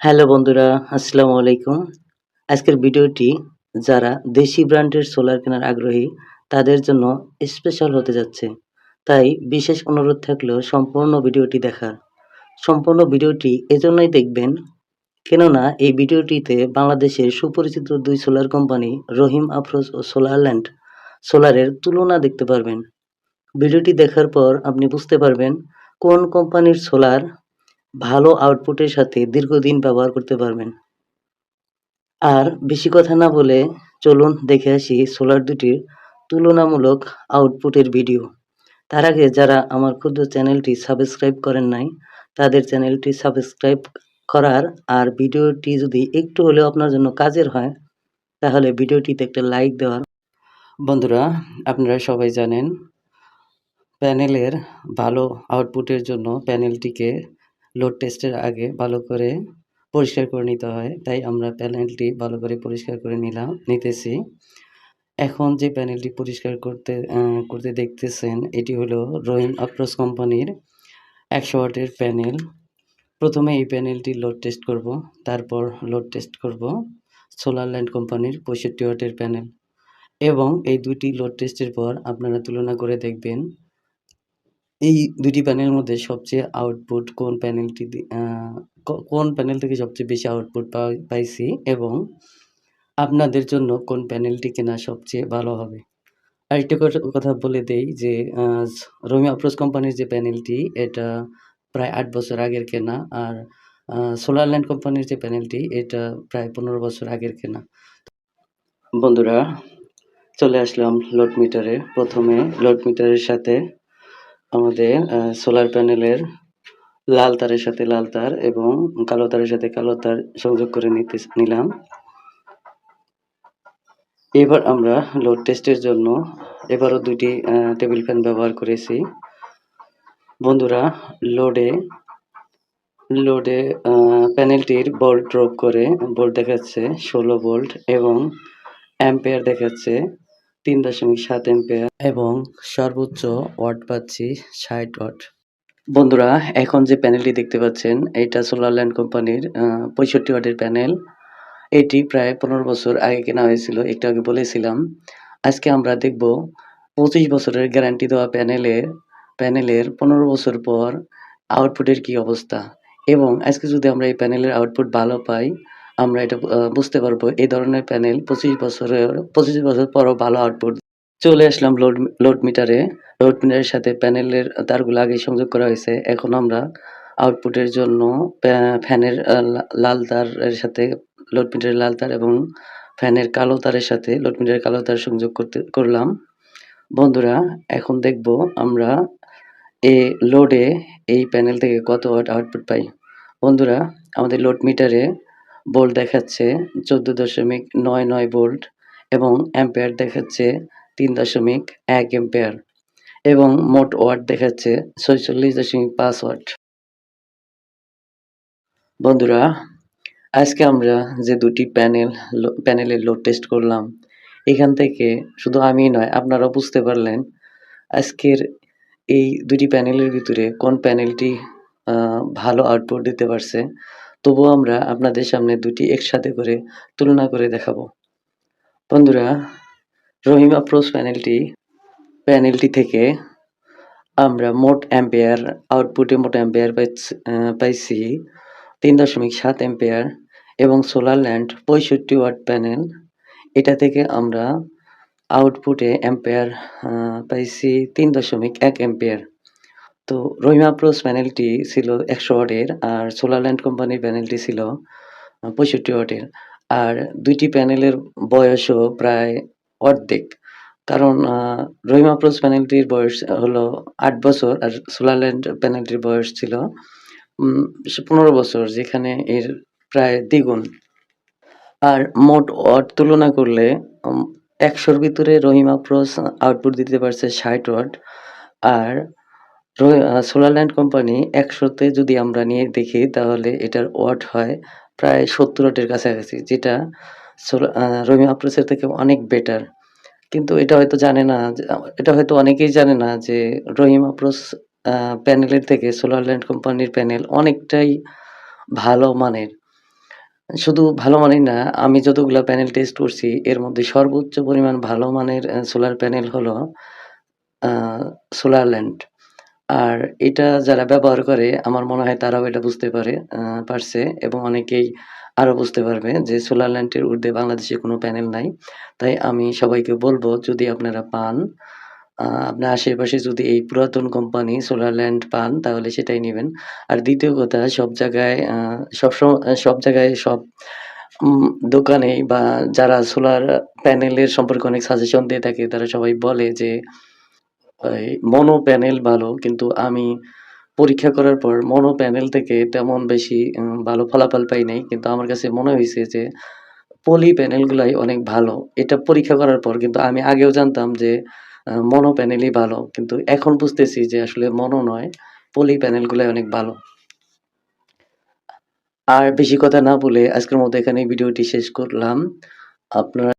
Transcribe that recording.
Hello বন্ধুরা, আসসালামু আলাইকুম। আজকের ভিডিওটি যারা দেশি ব্র্যান্ডের সোলার কেনার আগ্রহী তাদের জন্য স্পেশাল হতে যাচ্ছে। তাই বিশেষ অনুরোধ থাকল সম্পূর্ণ ভিডিওটি দেখার। সম্পূর্ণ ভিডিওটি এজন্যই দেখবেন কেননা এই ভিডিওটিতে বাংলাদেশের সুপরিচিত দুই সোলার কোম্পানি রহিম আফরোজ ও সোলারল্যান্ড সোলারের তুলনা দেখতে পারবেন। ভিডিওটি দেখার পর আপনি বুঝতে পারবেন কোন কোম্পানির সোলার ভালো আউটপুটের সাথে দীর্ঘদিন ব্যবহার করতে পারবেন। আর বেশি কথা না বলে চলুন দেখে আসি সোলার দুটির তুলনামূলক আউটপুটের ভিডিও। তার আগে যারা আমার ক্ষুদ্র চ্যানেলটি সাবস্ক্রাইব করেন নাই, তাদের চ্যানেলটি সাবস্ক্রাইব করার আর ভিডিওটি যদি একটু হলেও আপনার জন্য কাজের হয়, তাহলে ভিডিওটিতে একটা লাইক দেওয়ার বন্ধুরা, আপনারা সবাই জানেন প্যানেলের ভালো আউটপুটের জন্য প্যানেলটিকে লোড টেস্টের আগে ভালো করে পরিষ্কার করে নিতে হয়। তাই আমরা প্যানেলটি ভালো করে পরিষ্কার করে নিলাম, নিতেছি। এখন যে প্যানেলটি পরিষ্কার করতে করতে দেখতেছেন, এটি হলো রহিম আক্রস কোম্পানির একশো ওয়াটের প্যানেল প্রথমে এই প্যানেলটি লোড টেস্ট করব, তারপর লোড টেস্ট করব সোলার ল্যান্ড কোম্পানির পঁয়ষট্টি ওয়াটের প্যানেল এবং এই দুটি লোড টেস্টের পর আপনারা তুলনা করে দেখবেন এই দুটি প্যানেলের মধ্যে সবচেয়ে আউটপুট কোন প্যানেলটি কোন প্যানেল থেকে সবচেয়ে বেশি আউটপুট পাইছি এবং আপনাদের জন্য কোন প্যানেলটি কেনা সবচেয়ে ভালো হবে। আরেকটা কথা বলে দেই যে রোমি অপ্রোস কোম্পানির যে প্যানেলটি এটা প্রায় আট বছর আগের কেনা আর সোলার ল্যান্ড কোম্পানির যে প্যানেলটি এটা প্রায় পনেরো বছর আগের কেনা। বন্ধুরা, চলে আসলাম লোড মিটারে প্রথমে লোড মিটারের সাথে আমাদের সোলার প্যানেলের লাল তারের সাথে লাল তার এবং কালো তারের সাথে কালো তার সংযোগ করে নিতে নিলাম। এবার আমরা লোড টেস্টের জন্য এবারও দুটি টেবিল ফ্যান ব্যবহার করেছি। বন্ধুরা লোডে লোডে প্যানেলটির বোল্ট ড্রপ করে বোল্ট দেখাচ্ছে ষোলো ভোল্ট এবং অ্যাম্পেয়ার দেখাচ্ছে। তিন দশমিক সাত অ্যাম্পেয়ার এবং সর্বোচ্চ ওয়াট পাচ্ছি ষাট ওয়াট বন্ধুরা, এখন যে প্যানেলটি দেখতে পাচ্ছেন, এটা সোলার ল্যান্ড কোম্পানির পঁয়ষট্টি ওয়াটের প্যানেল এটি প্রায় পনেরো বছর আগে কেনা হয়েছিল, একটু আগে বলেছিলাম। আজকে আমরা দেখব পঁচিশ বছরের গ্যারান্টি দেওয়া প্যানেলের প্যানেলের পনেরো বছর পর আউটপুটের কি অবস্থা। এবং আজকে যদি আমরা এই প্যানেলের আউটপুট ভালো পাই আমরা এটা বুঝতে পারব। এই ধরনের প্যানেল পঁচিশ বছরের, পঁচিশ বছর পরও ভালো আউটপুট চলে আসলাম লোড লোড মিটারে লোড মিটারের সাথে প্যানেলের তারগুলো আগে সংযোগ করা হয়েছে। এখন আমরা আউটপুটের জন্য ফ্যানের লাল তারের সাথে লোড মিটারের লাল তার এবং ফ্যানের কালো তারের সাথে লোড মিটারের কালো তার সংযোগ করতে, করলাম। বন্ধুরা, এখন দেখব আমরা এ লোডে এই প্যানেল থেকে কত ওয়াট আউটপুট পাই। বন্ধুরা, আমাদের লোড মিটারে ভোল্ট দেখাচ্ছে চোদ্দ দশমিক নয় নয় ভোল্ট এবং অ্যাম্পেয়ার দেখাচ্ছে তিন দশমিক এক অ্যাম্পেয়ার এবং মোট ওয়াট দেখাচ্ছে ছয়চল্লিশ দশমিক পাঁচ ওয়াট। বন্ধুরা, আজকে আমরা যে দুটি প্যানেল প্যানেলের লোড টেস্ট করলাম, এখান থেকে শুধু আমি নয় আপনারা বুঝতে পারলেন আজকের এই দুটি প্যানেলের ভিতরে কোন প্যানেলটি ভালো আউটপুট দিতে পারছে। তবুও আমরা আপনাদের সামনে দুটি একসাথে করে তুলনা করে দেখাবো। বন্ধুরা, রহিমা প্রোস প্যানেলটি প্যানেলটি থেকে আমরা মোট অ্যাম্পেয়ার আউটপুটে মোট অ্যাম্পেয়ার পাইছি তিন দশমিক সাত অ্যাম্পেয়ার এবং সোলার ল্যান্ড পঁয়ষট্টি ওয়াট প্যানেল এটা থেকে আমরা আউটপুটে অ্যাম্পেয়ার পাইছি তিন দশমিক এক অ্যাম্পেয়ার তো রহিমা প্রোস প্যানেলটি ছিল একশো ওয়াটের আর সোলার ল্যান্ড কোম্পানির প্যানেলটি ছিল পঁয়ষট্টি ওয়াটের। আর দুইটি প্যানেলের বয়সও প্রায় অর্ধেক। কারণ রহিমা প্রোস প্যানেলটির বয়স হলো আট বছর আর সোলার ল্যান্ড প্যানেলটির বয়স ছিল পনেরো বছর, যেখানে এর প্রায় দ্বিগুণ। আর মোট ওয়াট তুলনা করলে একশোর ভিতরে রহিমা প্রোস আউটপুট দিতে পারছে ষাট ওয়াট। আর সোলার ল্যান্ড কোম্পানি একশোতে যদি আমরা নিয়ে দেখি তাহলে এটার ওয়াট হয় প্রায় সত্তর ওয়াটের কাছাকাছি যেটা রহিমা প্রোসের থেকে অনেক বেটার কিন্তু এটা হয়তো জানে না এটা হয়তো অনেকেই জানে না যে রহিম আপ্রোস প্যানেলের থেকে সোলার ল্যান্ড কোম্পানির প্যানেল অনেকটাই ভালো মানের শুধু ভালো মানেই না, আমি যতগুলো প্যানেল টেস্ট করছি এর মধ্যে সর্বোচ্চ পরিমাণ ভালো মানের সোলার প্যানেল হলো আ সোলারল্যান্ড। আর এটা যারা ব্যবহার করে আমার মনে হয় তারাও এটা বুঝতে পারে পারছে এবং অনেকেই আরও বুঝতে পারবে যে সোলার ল্যান্ডের ঊর্ধ্বে বাংলাদেশে কোনো প্যানেল নাই। তাই আমি সবাইকে বলব যদি আপনারা পান, আপনার আশেপাশে যদি এই পুরাতন কোম্পানি সোলার ল্যান্ড পান তাহলে সেটাই নেবেন আর দ্বিতীয় কথা সব জায়গায় আ সব জায়গায় সব দোকানেই বা যারা সোলার প্যানেলের সম্পর্কে অনেক সাজেশন দিয়ে থাকে তারা সবাই বলে যে মনো প্যানেল ভালো। কিন্তু আমি পরীক্ষা করার পর মনো প্যানেল থেকে তেমন বেশি ভালো ফলাফল পাই নাই। কিন্তু আমার কাছে মনে হইছে যে পলি প্যানেলগুলাই অনেক ভালো। এটা পরীক্ষা করার পর কিন্তু আমি আগেও জানতাম যে মনো প্যানেলই ভালো। কিন্তু এখন বুঝতেছি যে আসলে মনো নয়, পলি প্যানেলগুলাই অনেক ভালো। আর বেশি কথা না বলে আজকের মতো এখানে ভিডিওটি শেষ করলাম। আপনারা